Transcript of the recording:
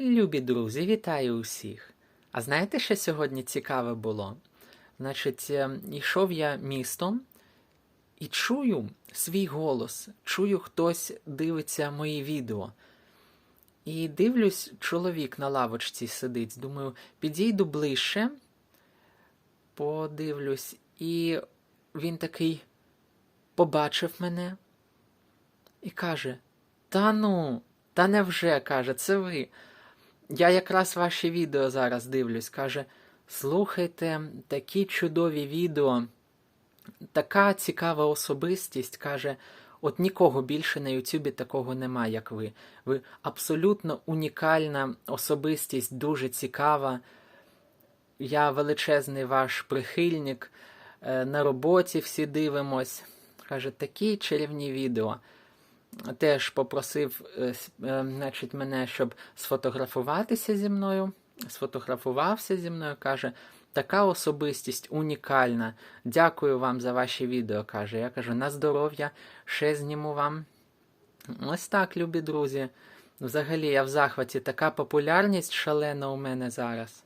Любі друзі, вітаю усіх! А знаєте, що сьогодні цікаве було? Значить, е, йшов я містом і чую свій голос, чую, хтось дивиться мої відео. І дивлюсь, чоловік на лавочці сидить. Думаю, підійду ближче, подивлюсь, і він такий побачив мене і каже: Та ну, та невже, каже, це ви. Я якраз ваші відео зараз дивлюсь. Каже: слухайте, такі чудові відео, така цікава особистість. Каже, от нікого більше на Ютубі такого нема, як ви. Ви абсолютно унікальна особистість, дуже цікава. Я величезний ваш прихильник. Е, На роботі всі дивимось. Каже, такі чарівні відео теж попросив е, е, значить, мене, щоб сфотографуватися зі мною. Сфотографувався зі мною, каже, така особистість унікальна. Дякую вам за ваші відео. каже. Я кажу, на здоров'я, ще зніму вам. Ось так, любі друзі. Взагалі, я в захваті. Така популярність шалена у мене зараз.